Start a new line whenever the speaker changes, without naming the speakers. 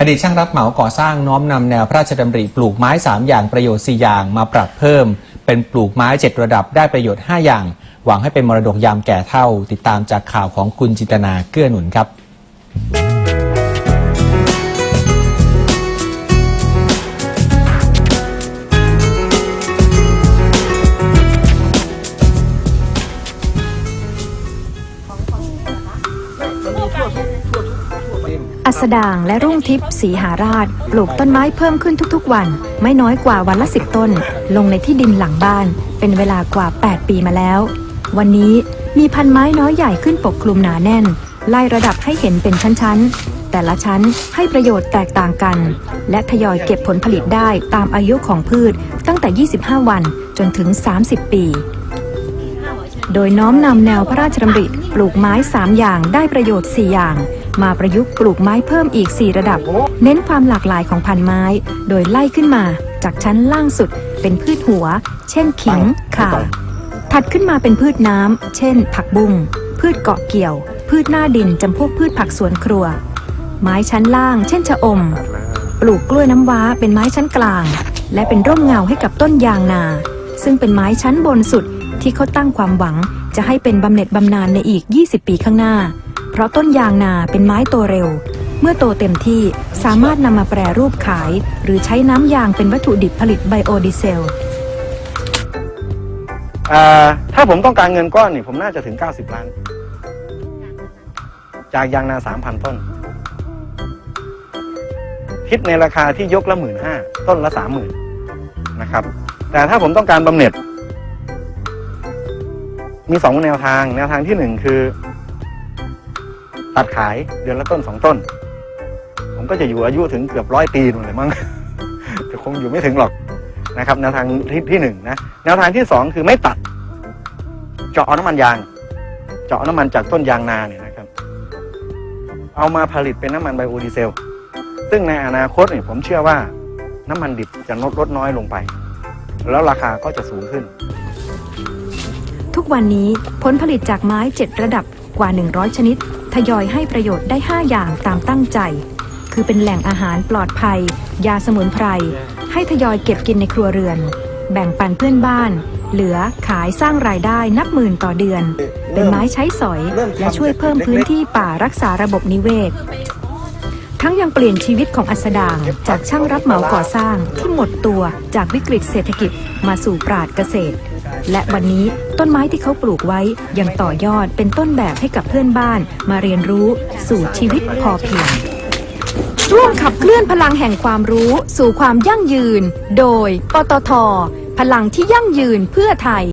อดีตช่างรับเหมาก่อสร้างน้อมนำแนวพระราชดำริปลูกไม้ 3 อย่างประโยชน์ 4 อย่างมาปรับเพิ่ม เป็นปลูกไม้ 7 ระดับได้ประโยชน์ 5 อย่าง หวังให้เป็นมรดกยามแก่เท่า ติดตามจากข่าวของคุณจินตนาเกื้อหนุนครับ
อัสดางและรุ่งทิพย์ศรีหาราช ปลูกต้นไม้เพิ่มขึ้นทุกๆวัน ไม่น้อยกว่าวันละสิบต้น ลงในที่ดินหลังบ้าน เป็นเวลากว่า 8 ปีมาแล้ว วันนี้มีพันไม้น้อยใหญ่ขึ้นปกคลุมหนาแน่น ไล่ระดับให้เห็นเป็นชั้นๆ แต่ละชั้นให้ประโยชน์แตกต่างกัน และทยอยเก็บผลผลิตได้ตามอายุของพืชตั้งแต่ 25 วันจนถึง 30 ปีโดยน้อมนำแนวพระราชดำริปลูกไม้ 3 อย่างได้ประโยชน์ 4 อย่าง มาประยุกต์ปลูกไม้เพิ่มอีก 4 ระดับ เน้นความหลากหลายของพันไม้ โดยไล่ขึ้นมาจากชั้นล่างสุดเป็นพืชหัว เช่นขิงข่าถัดขึ้นมาเป็นพืชน้ำ เช่น ผักบุ้งพืชเกาะเกี่ยว พืชหน้าดินจำพวกพืชผักสวนครัว ไม้ชั้นล่าง เช่นชะอม ปลูกกล้วยน้ำว้าเป็นไม้ชั้นกลาง และเป็นร่มเงาให้กับต้นยางนา ซึ่งเป็นไม้ชั้นบนสุดที่เขาตั้งความหวังจะให้เป็นบำเหน็จบำนาญในอีก 20 ปีข้างหน้าเพ ราะต้นยางนาเป็นไม้โตเร็ว เมื่อโตเต็มที่สามารถนำมาแปรรูปขาย หรือใช้น้ำยางเป็นวัตถุดิบผลิตไบโอดีเซล
อ่าถ้าผมต้องการเงินก้อนนี่ผมน่าจะถึง 90 ล้าน จากยางนา 3,000 ต้น คิดในราคาที่ยกละหมื่นห้าต้นละสามหมื่นนะครับ แต่ถ้าผมต้องการบำเหน็จ มีสองแนวทาง แนวทางที่หนึ่งคือ ตัดขายเดือนละต้นสองต้น ผมก็จะอยู่อายุถึงเกือบร้อยปีนู่นเลยมั้งแต่คงอยู่ไม่ถึงหรอกนะครับแนวทางที่ที่หนึ่งนะแนวทางที่สองคือไม่ตัด เจาะน้ำมันยาง เจาะน้ำมันจากต้นยางนาเนี่ยนะครับ เอามาผลิตเป็นน้ำมันไบโอดีเซล ซึ่งในอนาคตเนี่ยผมเชื่อว่าน้ำมันดิบจะลดลดน้อยลงไป แล้วราคาก็จะสูงขึ้น
ทุกวันนี้ผลผลิตจากไม้7ระดับ กว่า 100 ชนิด ทยอยให้ประโยชน์ได้ 5 อย่างตามตั้งใจ คือเป็นแหล่งอาหารปลอดภัย ยาสมุนไพร ให้ทยอยเก็บกินในครัวเรือน แบ่งปันเพื่อนบ้าน เหลือขายสร้างรายได้นับหมื่นต่อเดือน เป็นไม้ใช้สอย และช่วยเพิ่มพื้นที่ป่ารักษาระบบนิเวศ ทั้งยังเปลี่ยนชีวิตของอัสดาง จากช่างรับเหมาก่อสร้างที่หมดตัวจากวิกฤตเศรษฐกิจมาสู่ปราดเกษตร และวันนี้ ต้นไม้ที่เขาปลูกไว้ยังต่อยอดเป็นต้นแบบให้กับเพื่อนบ้านมาเรียนรู้สู่ชีวิตพอเพียง ร่วมขับเคลื่อนพลังแห่งความรู้สู่ความยั่งยืน โดยปตท พลังที่ยั่งยืนเพื่อไทย